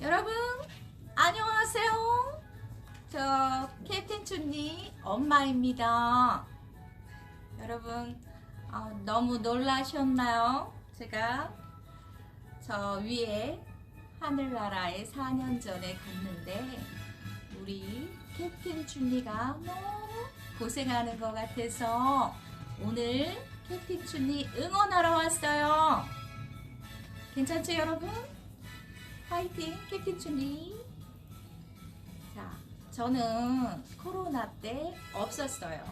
여러분 안녕하세요. 저 캡틴 춘니 엄마입니다. 여러분 어, 너무 놀라셨나요? 제가 저 위에 하늘나라에 4년 전에 갔는데 우리 캡틴 춘니가 너무 고생하는 것 같아서 오늘 캡틴 춘니 응원하러 왔어요. 괜찮죠 여러분? 파이팅 캡틴 춘니. 자, 저는 코로나 때 없었어요.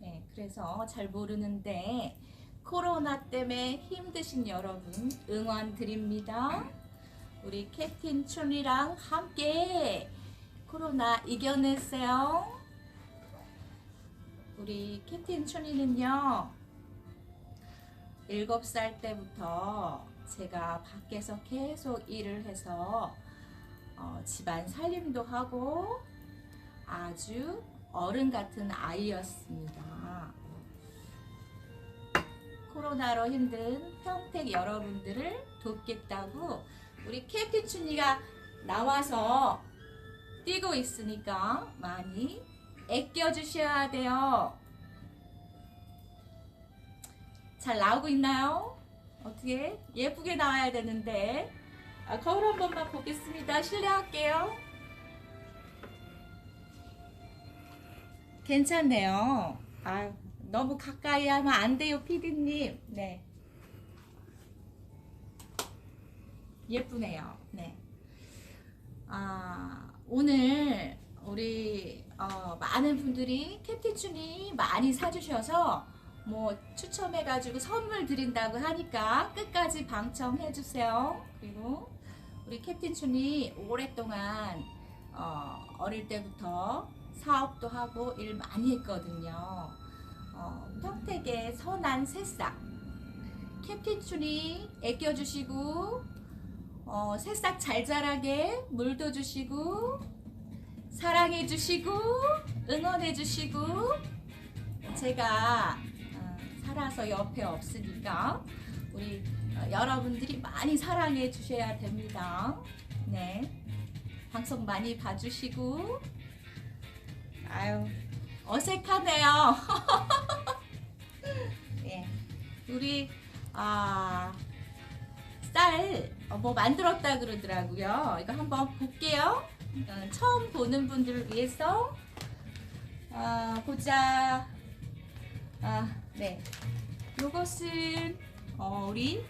네, 그래서 잘 모르는데 코로나 때문에 힘드신 여러분 응원 드립니다. 우리 캡틴 춘이랑 함께 코로나 이겨냈어요. 우리 캡틴 춘이는요, 7살 때부터 제가 밖에서 계속 일을 해서 어, 집안 살림도 하고 아주 어른 같은 아이였습니다. 코로나로 힘든 평택 여러분들을 돕겠다고 우리 캡틴 춘이가 나와서 뛰고 있으니까 많이 애껴주셔야 돼요. 잘 나오고 있나요? 어떻게 예쁘게 나와야 되는데 아, 거울 한 번만 보겠습니다. 실례할게요. 괜찮네요. 아 너무 가까이 하면 안 돼요, 피디님. 네. 예쁘네요. 네. 아, 오늘 우리 어, 많은 분들이 캡틴춘이 많이 사주셔서 뭐 추첨해가지고 선물 드린다고 하니까 끝까지 방청해주세요. 그리고 우리 캡틴 춘이 오랫동안 어, 어릴 때부터 사업도 하고 일 많이 했거든요. 어, 평택의 선한 새싹 캡틴 춘이 애껴주시고 어, 새싹 잘 자라게 물도 주시고 사랑해 주시고 응원해 주시고 제가 어, 살아서 옆에 없으니까 우리 어, 여러분들이 많이 사랑해 주셔야 됩니다. 네. 방송 많이 봐주시고 아유 어색하네요. 예. 우리 아 쌀뭐 만들었다 그러더라고요. 이거 한번 볼게요. 어, 처음 보는 분들을 위해서 아, 보자. 아, 네. 요것은 어, 우리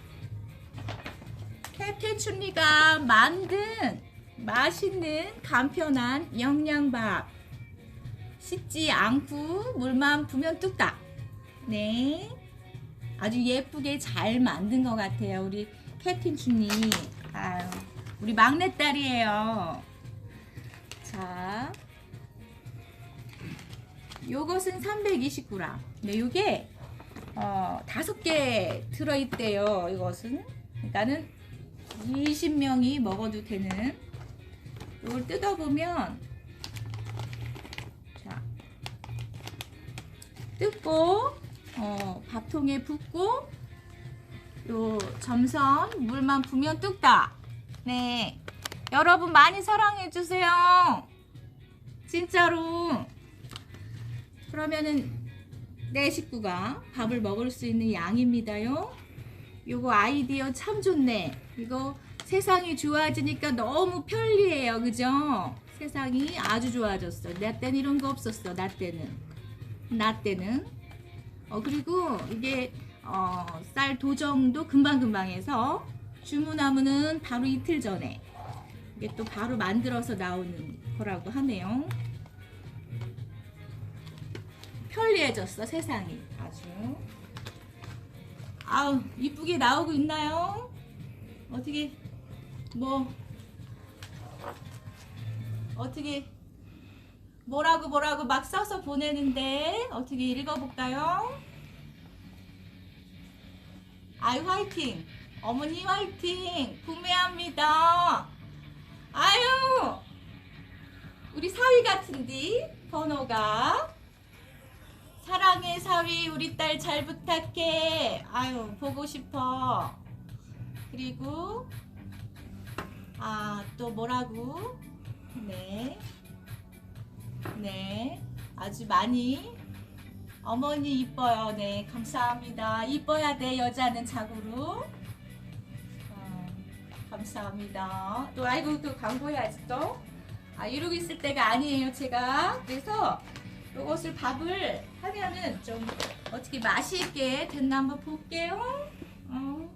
캡틴 춘리가 만든 맛있는 간편한 영양밥. 씻지 않고 물만 부면 뚝딱. 네. 아주 예쁘게 잘 만든 것 같아요. 우리 캡틴 춘리. 아유, 우리 막내딸이에요. 자. 요것은 320g. 네, 요게 어, 다섯 개 들어있대요. 이것은. 그러니까는 20명이 먹어도 되는. 이걸 뜯어보면 자 뜯고 어, 밥통에 붓고 요 점선 물만 부면 뚝딱. 네. 여러분 많이 사랑해 주세요. 진짜로. 그러면은 내 식구가 밥을 먹을 수 있는 양입니다요. 요거 아이디어 참 좋네. 이거 세상이 좋아지니까 너무 편리해요. 그죠? 세상이 아주 좋아졌어. 나 때는 이런 거 없었어. 나 때는. 나 때는. 어, 그리고 이게 어, 쌀 도정도 금방금방 해서 주문하면은 바로 이틀 전에 이게 또 바로 만들어서 나오는 거라고 하네요. 편리해졌어 세상이 아주. 아우 이쁘게 나오고 있나요? 어떻게 뭐 어떻게 뭐라고 뭐라고 막 써서 보내는데 어떻게 읽어볼까요? 아유 화이팅 어머니 화이팅 구매합니다 아유 우리 사위 같은디 번호가 사랑해 사위 우리 딸 잘 부탁해 아유 보고 싶어 그리고 아, 또 뭐라고? 네. 네. 아주 많이. 어머니 이뻐요. 네. 감사합니다. 이뻐야 돼, 여자는 자고로. 어, 감사합니다. 또, 아이고, 또 광고해야지 또. 아, 이러고 있을 때가 아니에요, 제가. 그래서 이것을 밥을 하면은 좀 어떻게 맛있게 됐나 한번 볼게요. 어.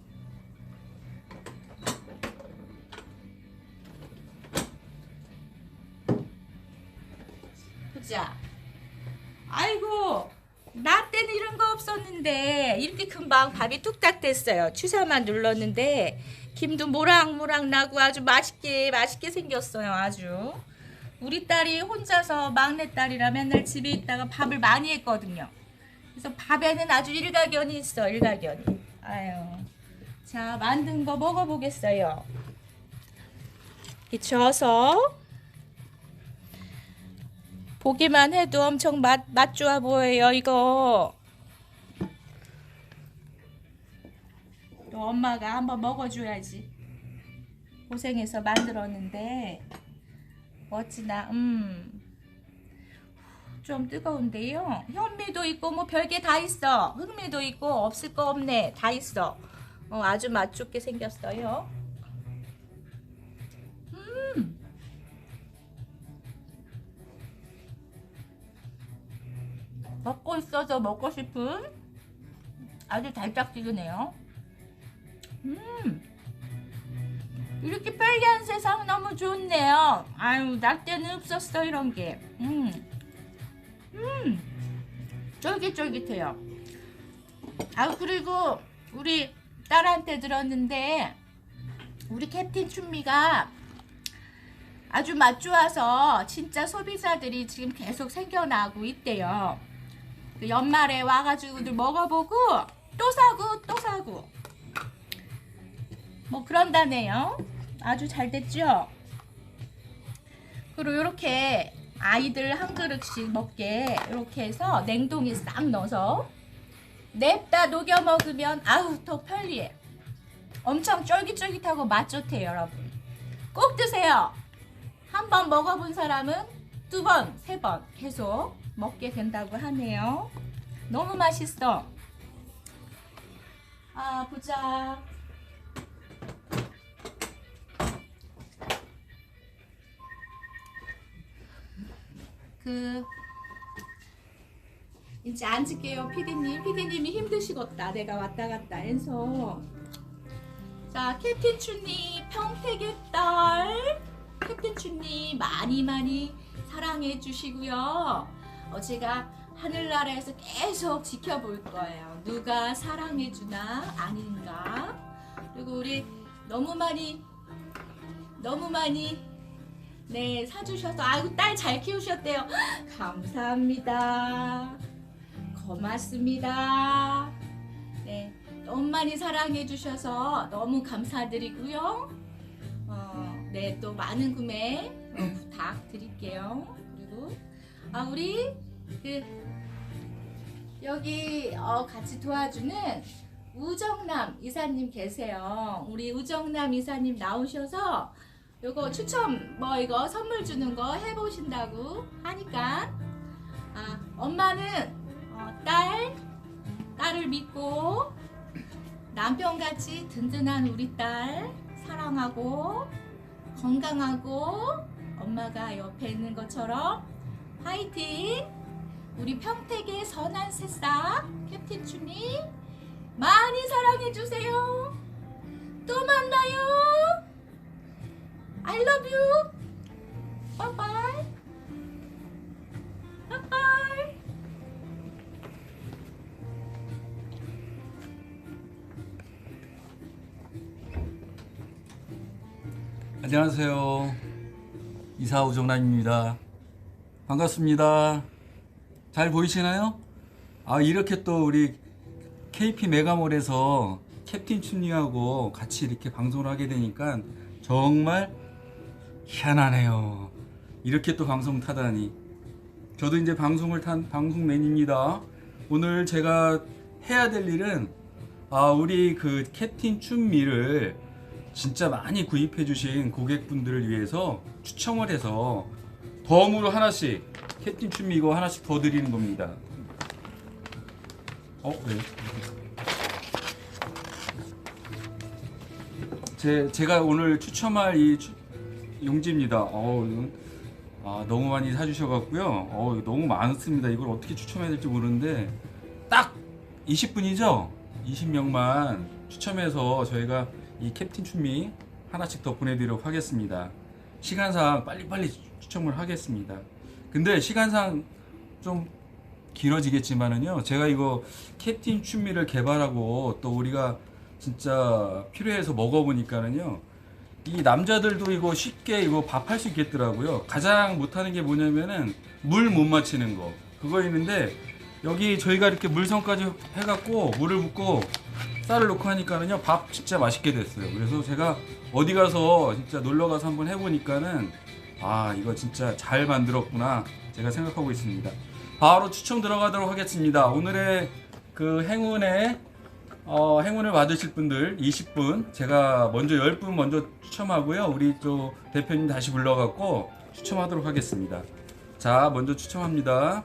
보자. 아이고, 나 때는 이런 거 없었는데 이렇게 금방 밥이 뚝딱 됐어요. 주사만 눌렀는데 김도 모락모락 나고 아주 맛있게 맛있게 생겼어요. 아주. 우리 딸이 혼자서 막내 딸이라 맨날 집에 있다가 밥을 많이 했거든요. 그래서 밥에는 아주 일가견이 있어. 일가견이. 아유. 자, 만든 거 먹어보겠어요. 이렇게 저어서 보기만 해도 엄청 맛, 맛 좋아 보여요, 이거. 또 엄마가 한번 먹어줘야지. 고생해서 만들었는데, 어찌나, 음. 좀 뜨거운데요. 현미도 있고, 뭐 별게 다 있어. 흑미도 있고, 없을 거 없네. 다 있어. 어, 아주 맛 좋게 생겼어요. 먹고 있어서 먹고 싶은 아주 달짝지근해요. 음, 이렇게 편리한 세상 너무 좋네요. 아유, 나 때는 없었어 이런 게. 음, 음, 쫄깃쫄깃해요. 아유 그리고 우리 딸한테 들었는데 우리 캡틴 춘미가 아주 맛 좋아서 진짜 소비자들이 지금 계속 생겨나고 있대요. 그 연말에 와가지고 들 먹어보고 또 사고 또 사고 뭐 그런다네요. 아주 잘 됐죠? 그리고 이렇게 아이들 한 그릇씩 먹게 이렇게 해서 냉동에 싹 넣어서 냅다 녹여 먹으면 아우 더 편리해. 엄청 쫄깃쫄깃하고 맛 좋대요, 여러분. 꼭 드세요. 한번 먹어본 사람은 두 번, 세 번 계속 먹게 된다고 하네요. 너무 맛있어. 아, 보자. 그 이제 앉을게요, 피디님. 피디님이 힘드시겠다. 내가 왔다 갔다 해서. 자, 캡틴 춘니 평택의 딸. 캡틴 춘니 많이 많이 사랑해 주시고요. 어, 제가 하늘나라에서 계속 지켜볼 거예요. 누가 사랑해 주나 아닌가. 그리고 우리 너무 많이 너무 많이 네 사주셔서 아이고 딸 잘 키우셨대요. 감사합니다. 고맙습니다. 네 너무 많이 사랑해 주셔서 너무 감사드리고요. 어, 네, 또 많은 구매 어, 부탁드릴게요. 그리고 아 우리 그 여기 어, 같이 도와주는 우정남 이사님 계세요. 우리 우정남 이사님 나오셔서 요거 추첨 뭐 이거 선물 주는 거 해보신다고 하니까 아 엄마는 어, 딸 딸을 믿고 남편같이 든든한 우리 딸 사랑하고 건강하고 엄마가 옆에 있는 것처럼 화이팅! 우리 평택의 선한 새싹 캡틴 춘이 많이 사랑해 주세요. 또 만나요. I love you. Bye bye. Bye bye. 안녕하세요. 이사 우정남입니다. 반갑습니다. 잘 보이시나요? 아, 이렇게 또 우리 KP 메가몰에서 캡틴 춘리하고 같이 이렇게 방송을 하게 되니까 정말 희한하네요. 이렇게 또 방송 타다니. 저도 이제 방송을 탄 방송맨입니다. 오늘 제가 해야 될 일은 아, 우리 그 캡틴 춘미를 진짜 많이 구입해 주신 고객분들을 위해서 추첨을 해서 덤으로 하나씩 캡틴 춤미 이거 하나씩 더 드리는 겁니다. 어, 네. 제 제가 오늘 추첨할 이 추- 용지입니다. 어, 이건 아, 너무 많이 사주셔갖고요. 어, 너무 많습니다. 이걸 어떻게 추첨해야 될지 모르는데 딱 20분이죠. 20명만 추첨해서 저희가 이 캡틴 춤미 하나씩 더 보내드리도록 하겠습니다. 시간상 빨리빨리 추첨을 하겠습니다. 근데 시간상 좀 길어지겠지만은요. 제가 이거 캡틴 춤미를 개발하고 또 우리가 진짜 필요해서 먹어보니까는요. 이 남자들도 이거 쉽게 이거 밥할 수 있겠더라고요. 가장 못하는 게 뭐냐면은 물 못 맞히는 거. 그거 있는데 여기 저희가 이렇게 물성까지 해갖고 물을 붓고 쌀을 넣고 하니까는요 밥 진짜 맛있게 됐어요. 그래서 제가 어디 가서 진짜 놀러 가서 한번 해보니까는 아 이거 진짜 잘 만들었구나 제가 생각하고 있습니다. 바로 추첨 들어가도록 하겠습니다. 오늘의 그 행운의 어, 행운을 받으실 분들 20분 제가 먼저 10분 먼저 추첨하고요. 우리 또 대표님 다시 불러갖고 추첨하도록 하겠습니다. 자 먼저 추첨합니다.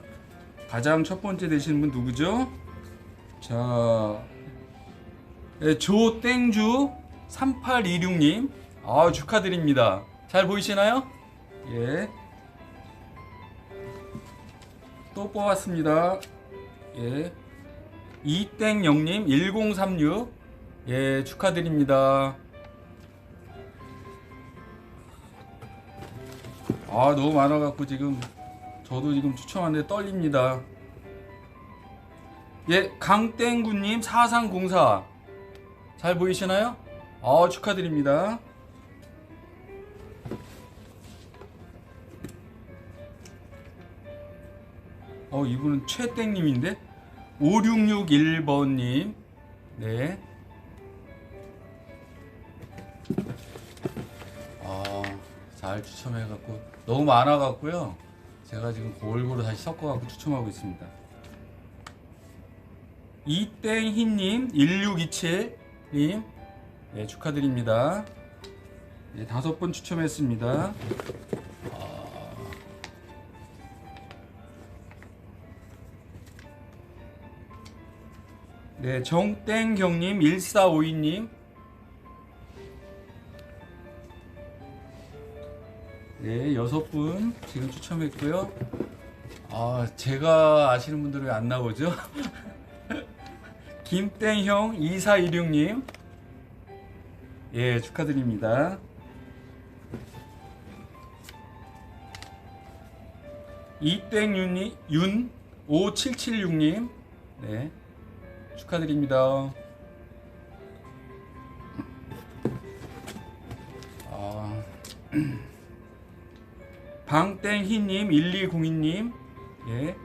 가장 첫 번째 되시는 분 누구죠? 자 네, 조땡주 3826님 아 축하드립니다. 잘 보이시나요? 예. 또 뽑았습니다. 예. 이땡영님 1036 예 축하드립니다. 아 너무 많아갖고 지금 저도 지금 추첨하는데 떨립니다. 예 강땡구님 4304 잘 보이시나요? 아 축하드립니다. 어 이분은 최땡님인데 5661번님 네. 아, 잘 추첨해갖고 너무 많아갖고요. 제가 지금 골고루 다시 섞어갖고 추첨하고 있습니다. 이땡희님 1627님 네, 축하드립니다. 네, 다섯 번 추첨했습니다. 네, 정땡경님 1452님 네, 여섯 분 지금 추첨했고요. 아, 제가 아시는 분들은 왜안 나오죠? 김땡형 2416님 예, 축하드립니다. 이땡윤이 윤 5776님 네. 축하드립니다. 아, 방땡희님 1202님 예.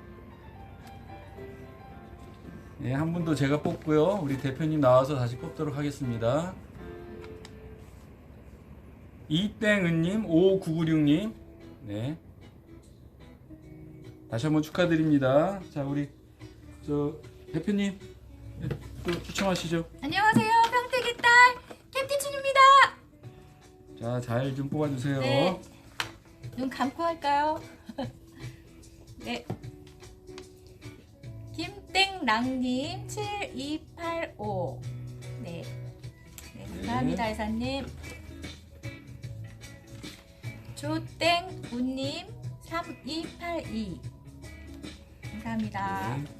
예, 한 분 더 제가 뽑고요. 우리 대표님 나와서 다시 뽑도록 하겠습니다. 이땡은님 5996님 네. 다시 한번 축하드립니다. 자, 우리 저 대표님 예, 또 추첨하시죠. 안녕하세요. 평택의 딸 캡틴 춘입니다. 자, 잘 좀 뽑아주세요. 네. 눈 감고 할까요? 네. 김땡랑님 7285. 네. 네, 감사합니다, 네. 회사님. 조땡우님 3282. 감사합니다. 네.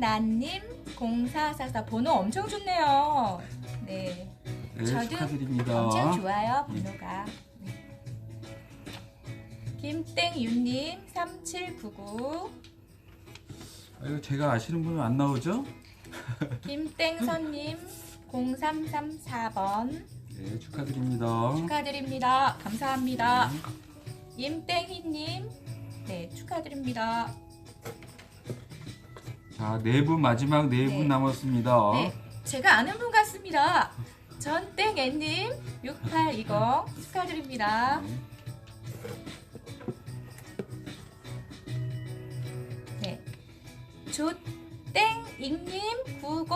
신땡란님 0444 번호 엄청 좋네요. 네. 네, 저도 축하드립니다. 엄청 좋아요 번호가. 네. 김땡윤님 3799 아유, 제가 아시는 분은 안 나오죠? 김땡선님 0334번 네, 축하드립니다. 축하드립니다. 감사합니다. 임땡희님 네 축하드립니다. 자, 네 분 마지막 네 분 네. 남았습니다. 네 제가 아는 분 같습니다. 전땡애님 6820 축하드립니다. 네. 네. 조땡 익님 90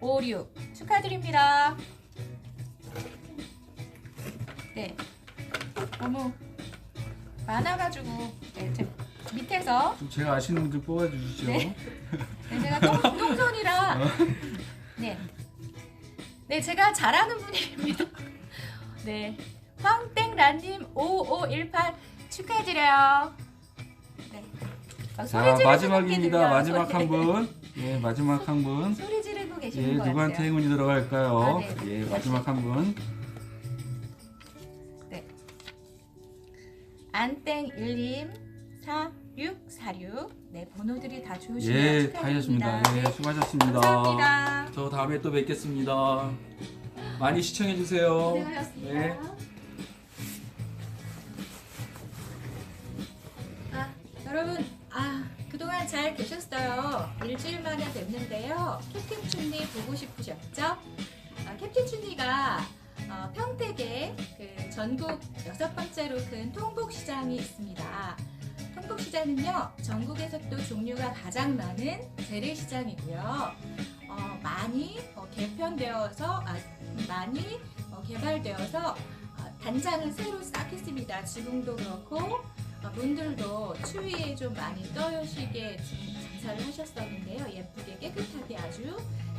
56 축하드립니다. 네. 너무 많아가지고 네, 제 밑에서 좀 제가 아시는 분들 뽑아주시죠. 네. 네, 제가 똥, 똥손이라 네. 네, 제가 잘하는 분입니다. 네. 황땡란님 5518 축하드려요. 네. 막 소리 자 마지막입니다. 마지막 소리- 한 분. 예 마지막 한 분. 소리 지르고 계시는 예 것 누구한테 같아요. 행운이 들어갈까요? 아, 네. 예 마지막 한 분. 네. 안땡1님 4646 네, 번호들이 다 좋으시네요. 예, 다 하셨습니다. 축하드립니다. 예, 네, 수고하셨습니다. 감사합니다. 저 다음에 또 뵙겠습니다. 많이 시청해 주세요. 고생하셨습니다. 네. 아, 여러분, 아, 그동안 잘 계셨어요. 일주일 만에 뵙는데요. 캡틴 춘니 보고 싶으셨죠? 아, 캡틴 춘니가 어, 평택에 그 전국 여섯 번째로 큰 통복시장이 있습니다. 통복시장은요, 전국에서 또 종류가 가장 많은 재래시장이고요. 어, 많이 어, 개편되어서, 아, 많이 어, 개발되어서 어, 단장을 새로 싹 했습니다. 지붕도 그렇고, 어, 분들도 추위에 좀 많이 떠시게 지금 장사를 하셨었는데요. 예쁘게 깨끗하게 아주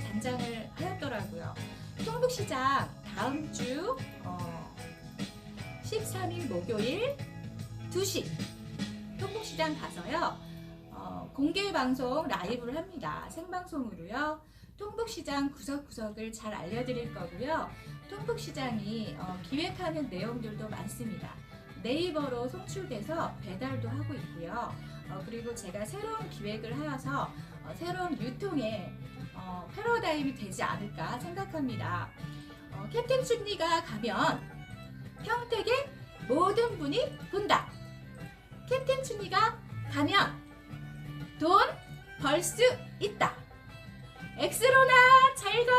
단장을 하였더라고요. 통북시장 다음 주 어, 13일 목요일 2시 통북시장 가서요. 어, 공개 방송 라이브를 합니다. 생방송으로요. 통북시장 구석구석을 잘 알려드릴 거고요. 통북시장이 어, 기획하는 내용들도 많습니다. 네이버로 송출돼서 배달도 하고 있고요. 어, 그리고 제가 새로운 기획을 하여서 어, 새로운 유통의 어, 패러다임이 되지 않을까 생각합니다. 어, 캡틴 춘리가 가면 평택의 모든 분이 본다. 캡틴 춘리가 가면 돈 벌 수 있다. 엑스로나 잘 가.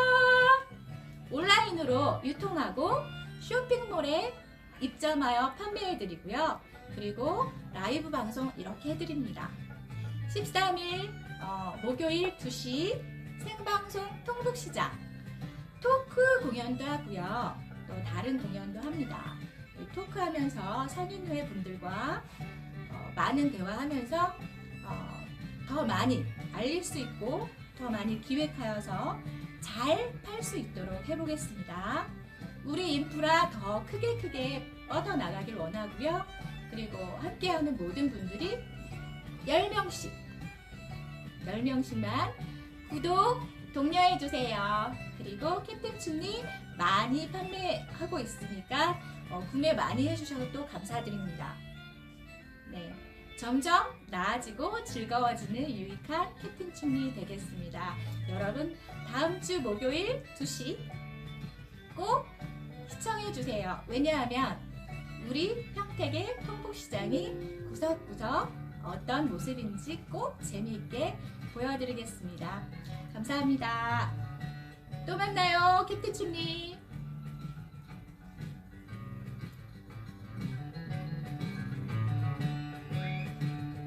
온라인으로 유통하고 쇼핑몰에 입점하여 판매해드리고요. 그리고 라이브 방송 이렇게 해드립니다. 13일 어, 목요일 2시 생방송 통북시장 토크 공연도 하고요. 또 다른 공연도 합니다. 이 토크하면서 선인회 분들과 어, 많은 대화하면서 어, 더 많이 알릴 수 있고 더 많이 기획하여서 잘 팔 수 있도록 해보겠습니다. 우리 인프라 더 크게 크게 뻗어 나가길 원하고요. 그리고 함께하는 모든 분들이 10명씩 10명씩만 구독 독려해 주세요. 그리고 캡틴 춘니 많이 판매하고 있으니까 어, 구매 많이 해주셔서 또 감사드립니다. 네, 점점 나아지고 즐거워지는 유익한 캡틴 춘니 되겠습니다. 여러분 다음 주 목요일 2시 꼭 시청해 주세요. 왜냐하면 우리 평택의 통복시장이 구석구석 어떤 모습인지 꼭 재미있게 보여드리겠습니다. 감사합니다. 또 만나요, 캡틴 춘니.